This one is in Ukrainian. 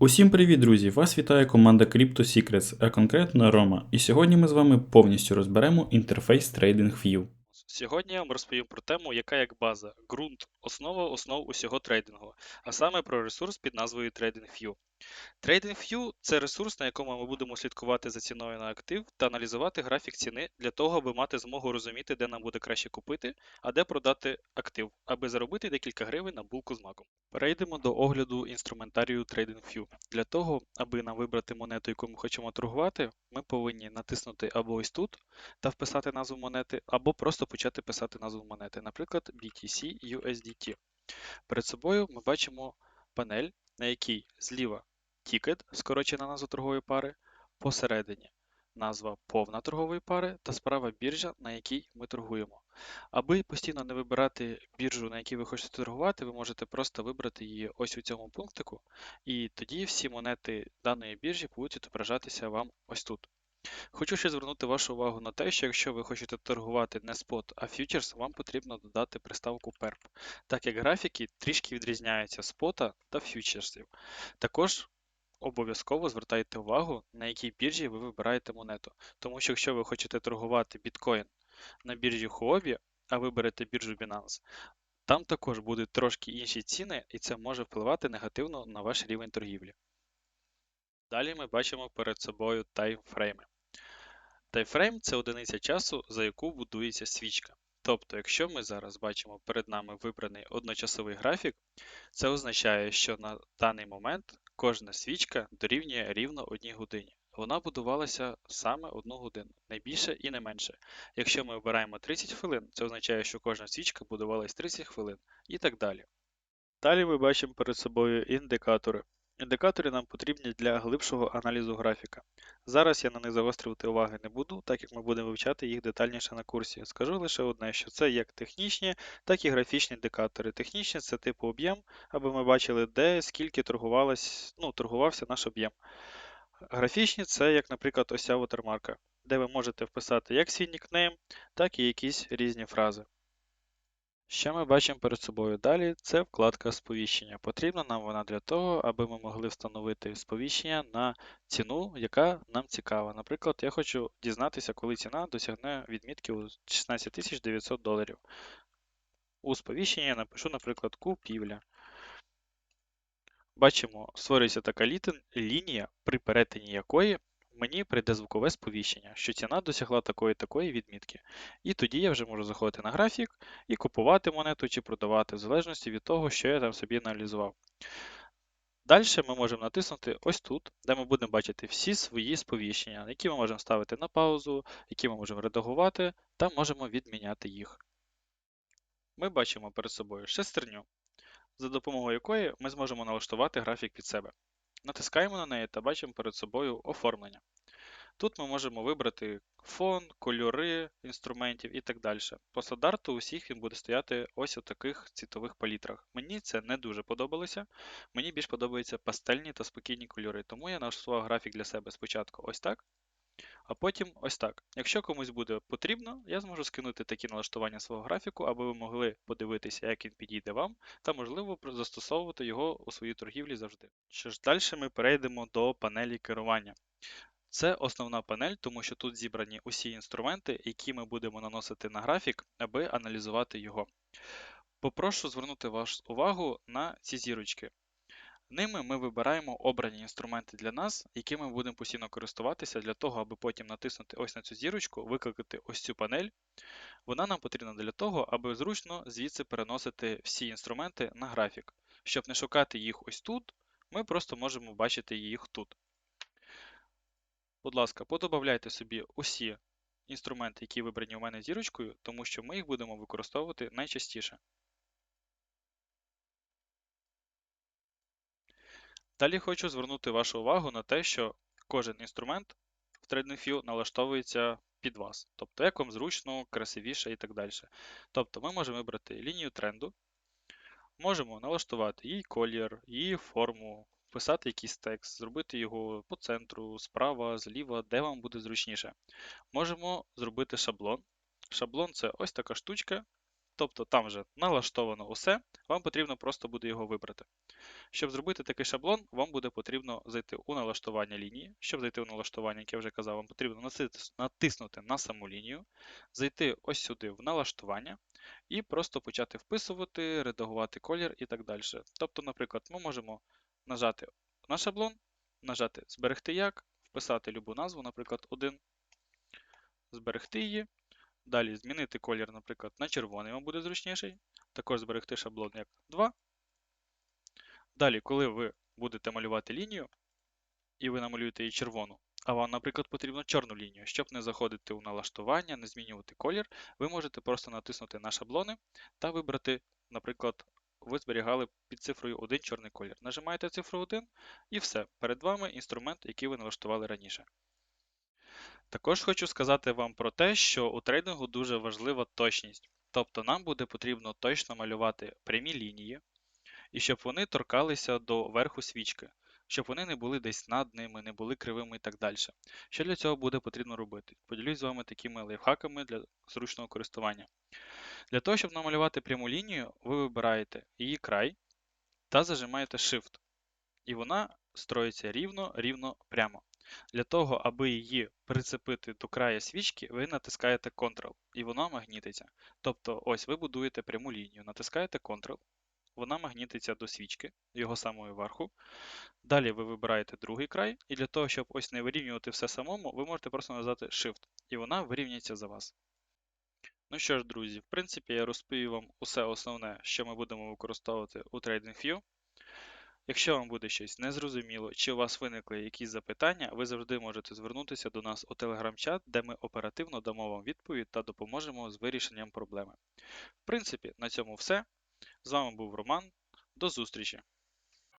Усім привіт, друзі! Вас вітає команда Crypto Secrets, а конкретно Рома. І сьогодні ми з вами повністю розберемо інтерфейс TradingView. Сьогодні я вам розповім про тему, яка як база, ґрунт, основа основ усього трейдингу, а саме про ресурс під назвою TradingView. TradingView – це ресурс, на якому ми будемо слідкувати за ціною на актив та аналізувати графік ціни для того, аби мати змогу розуміти, де нам буде краще купити, а де продати актив, аби заробити декілька гривень на булку з маком. Перейдемо до огляду інструментарію TradingView. Для того, аби нам вибрати монету, яку ми хочемо торгувати, ми повинні натиснути або ось тут та вписати назву монети, або просто почати писати назву монети, наприклад, BTC USDT. Перед собою ми бачимо панель, на якій зліва тікет, скорочена назва торгової пари, посередині назва повна торгової пари та справа біржа, на якій ми торгуємо. Аби постійно не вибирати біржу, на якій ви хочете торгувати, ви можете просто вибрати її ось у цьому пунктику, і тоді всі монети даної біржі будуть відображатися вам ось тут. Хочу ще звернути вашу увагу на те, що якщо ви хочете торгувати не спот, а фьючерс, вам потрібно додати приставку PERP, так як графіки трішки відрізняються спота та фьючерсів. Також обов'язково звертайте увагу, на якій біржі ви вибираєте монету. Тому що якщо ви хочете торгувати біткоін на біржі Huobi, а виберете біржу Binance, там також будуть трошки інші ціни, і це може впливати негативно на ваш рівень торгівлі. Далі ми бачимо перед собою таймфрейми. Таймфрейм це одиниця часу, за яку будується свічка. Тобто, якщо ми зараз бачимо перед нами вибраний одночасовий графік, це означає, що на даний момент кожна свічка дорівнює рівно одній годині. Вона будувалася саме одну годину, не більше і не менше. Якщо ми обираємо 30 хвилин, це означає, що кожна свічка будувалась 30 хвилин і так далі. Далі ми бачимо перед собою індикатори. Індикатори нам потрібні для глибшого аналізу графіка. Зараз я на них загострювати уваги не буду, так як ми будемо вивчати їх детальніше на курсі. Скажу лише одне, що це як технічні, так і графічні індикатори. Технічні це типу об'єм, аби ми бачили, де скільки ну, торгувався наш об'єм. Графічні це, як, наприклад, ця watermark, де ви можете вписати як свій нікнейм, так і якісь різні фрази. Що ми бачимо перед собою далі? Це вкладка сповіщення. Потрібна нам вона для того, аби ми могли встановити сповіщення на ціну, яка нам цікава. Наприклад, я хочу дізнатися, коли ціна досягне відмітки у 16 900 доларів. У сповіщенні я напишу, наприклад, купівля. Бачимо, створюється така лінія, при перетині якої мені прийде звукове сповіщення, що ціна досягла такої такої відмітки. І тоді я вже можу заходити на графік і купувати монету чи продавати, в залежності від того, що я там собі аналізував. Далі ми можемо натиснути ось тут, де ми будемо бачити всі свої сповіщення, які ми можемо ставити на паузу, які ми можемо редагувати, та можемо відміняти їх. Ми бачимо перед собою шестерню, за допомогою якої ми зможемо налаштувати графік під себе. Натискаємо на неї та бачимо перед собою оформлення. Тут ми можемо вибрати фон, кольори інструментів і так далі. По стандарту усіх він буде стояти ось у таких цвітових палітрах. Мені це не дуже подобалося. Мені більш подобаються пастельні та спокійні кольори, тому я нарисував графік для себе спочатку ось так, а потім ось так. Якщо комусь буде потрібно, я зможу скинути такі налаштування свого графіку, аби ви могли подивитися, як він підійде вам, та можливо застосовувати його у своїй торгівлі завжди. Що ж, далі ми перейдемо до панелі керування. Це основна панель, тому що тут зібрані усі інструменти, які ми будемо наносити на графік, аби аналізувати його. Попрошу звернути вашу увагу на ці зірочки. Ними ми вибираємо обрані інструменти для нас, якими ми будемо постійно користуватися для того, аби потім натиснути ось на цю зірочку, викликати ось цю панель. Вона нам потрібна для того, аби зручно звідси переносити всі інструменти на графік. Щоб не шукати їх ось тут, ми просто можемо бачити їх тут. Будь ласка, подобавляйте собі усі інструменти, які вибрані у мене зірочкою, тому що ми їх будемо використовувати найчастіше. Далі хочу звернути вашу увагу на те, що кожен інструмент в TradingView налаштовується під вас. Тобто, як вам зручно, красивіше і так далі. Тобто ми можемо вибрати лінію тренду, можемо налаштувати її колір, її форму, вписати якийсь текст, зробити його по центру, справа, зліва, де вам буде зручніше. Можемо зробити шаблон. Шаблон це ось така штучка, тобто там вже налаштовано усе, вам потрібно просто буде його вибрати. Щоб зробити такий шаблон, вам буде потрібно зайти у налаштування лінії. Щоб зайти у налаштування, як я вже казав, вам потрібно натиснути на саму лінію, зайти ось сюди в налаштування і просто почати вписувати, редагувати колір і так далі. Тобто, наприклад, ми можемо нажати на шаблон, нажати Зберегти як, вписати любу назву, наприклад, 1, зберегти її. Далі змінити колір, наприклад, на червоний вам буде зручніший. Також зберегти шаблон як 2. Далі, коли ви будете малювати лінію, і ви намалюєте її червону, а вам, наприклад, потрібно чорну лінію, щоб не заходити у налаштування, не змінювати колір, ви можете просто натиснути на шаблони та вибрати, наприклад, ви зберігали під цифрою 1 чорний колір. Нажимаєте цифру 1 і все. Перед вами інструмент, який ви налаштували раніше. Також хочу сказати вам про те, що у трейдингу дуже важлива точність. Тобто нам буде потрібно точно малювати прямі лінії, і щоб вони торкалися до верху свічки, щоб вони не були десь над ними, не були кривими і так далі. Що для цього буде потрібно робити? Поділюсь з вами такими лайфхаками для зручного користування. Для того, щоб намалювати пряму лінію, ви вибираєте її край та зажимаєте Shift. І вона строїться рівно, рівно, прямо. Для того, аби її прицепити до краю свічки, ви натискаєте Ctrl, і вона магнітиться. Тобто, ось ви будуєте пряму лінію, натискаєте Ctrl, вона магнітиться до свічки, його самого верху. Далі ви вибираєте другий край, і для того, щоб ось не вирівнювати все самому, ви можете просто нажати Shift, і вона вирівняється за вас. Ну що ж, друзі, в принципі, я розповів вам усе основне, що ми будемо використовувати у TradingView. Якщо вам буде щось незрозуміло, чи у вас виникли якісь запитання, ви завжди можете звернутися до нас у телеграм-чат, де ми оперативно дамо вам відповідь та допоможемо з вирішенням проблеми. В принципі, на цьому все. З вами був Роман. До зустрічі!